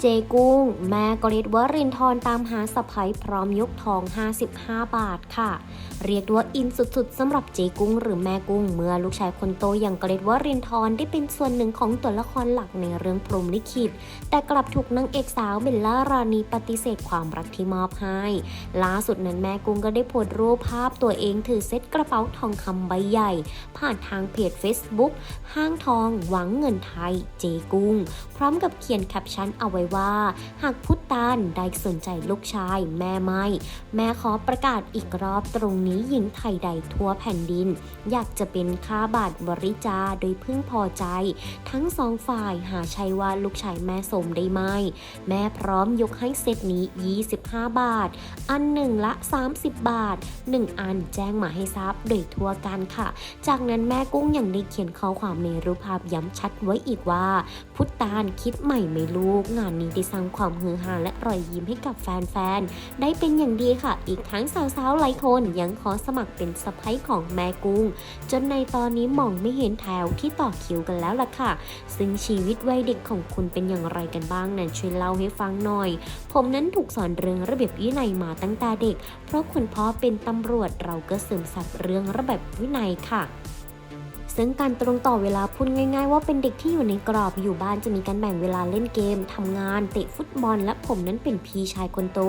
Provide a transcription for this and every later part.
เจกุ้ง แม่กริดวรินทร์ตามหาสะพ้ยพร้อมยกทอง 55 บาทค่ะ เรียกว่าอินสุดๆสำหรับเจกุ้ง หรือแม่กุ้ง เมื่อลูกชายคนโตอย่างกริดวรินทร์ได้เป็นส่วนหนึ่งของตัวละครหลักในเรื่องพรหมลิขิต แต่กลับถูกนางเอกสาวเบลล่ารานีปฏิเสธความรักที่มอบให้ล่าสุดนั้นแม่กุ้งก็ได้โพสต์รูปภาพตัวเองถือเซ็ตกระเป๋าทองคำใบใหญ่ ผ่านทางเพจ Facebook ห้างทองหวังเงินไทยเจกุ้ง พร้อมกับเขียนแคปชั่นเอาไว้ว่า หากพุทธานได้สนใจลูกชาย แม่ไม่ แม่ขอประกาศอีกรอบตรงนี้หญิงไทยใดทั่วแผ่นดิน อยากจะเป็นค่าบาทบริจาโดยพึ่งพอใจ ทั้งสองฝ่ายหาใช่ว่าลูกชายแม่สมได้ไหม แม่พร้อมยกให้เซตนี้ 25 บาท อันหนึ่งละ 30 บาท 1 อันแจ้งมาให้ทราบโดยทั่วกันค่ะ จากนั้นแม่กุ้งยังได้เขียนข้อความในรูปภาพย้ำชัดไว้อีกว่า พุทธานคิดใหม่ไหมลูกงานนี้ได้สร้างความฮือฮาและรอยยิ้มให้กับแฟนๆ ได้เป็นอย่างดีค่ะ อีกทั้งสาวๆ หลายคนยังขอสมัครเป็นสะพ้ยของแม่กุ้ง จนในตอนนี้มองไม่เห็นแถวที่ต่อคิวกันแล้วล่ะค่ะ ซึ่งชีวิตวัยเด็กของคุณเป็นอย่างไรกันบ้างนั้นช่วยเล่าให้ฟังหน่อย ผมนั้นถูกสอนเรื่องระเบียบวินัยมาตั้งแต่เด็ก เพราะคุณพ่อเป็นตำรวจเราก็ซึมซับเรื่องระเบียบวินัยค่ะ ซึ่งการตรงต่อเวลาพูดง่ายๆ ว่าเป็นเด็กที่อยู่ในกรอบอยู่บ้านจะมีการแบ่งเวลาเล่นเกมทำงาน เตะฟุตบอล และผมนั้นเป็นพี่ชายคนโต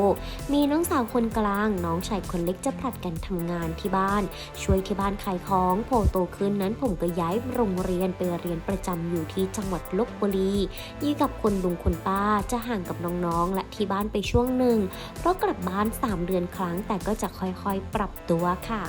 มีน้องสาวคนกลาง น้องชายคนเล็กจะผลัดกันทำงานที่บ้าน ช่วยที่บ้านขายของพอโตขึ้นนั้นผมก็ย้ายโรงเรียนไปเรียนประจำอยู่ที่จังหวัดลบบุรียี่กับคนลุงคนป้าจะห่างกับน้องๆ และที่บ้านไปช่วงหนึ่ง เพราะกลับบ้าน 3 เดือนครั้งแต่ก็จะค่อยๆ ปรับตัวค่ะ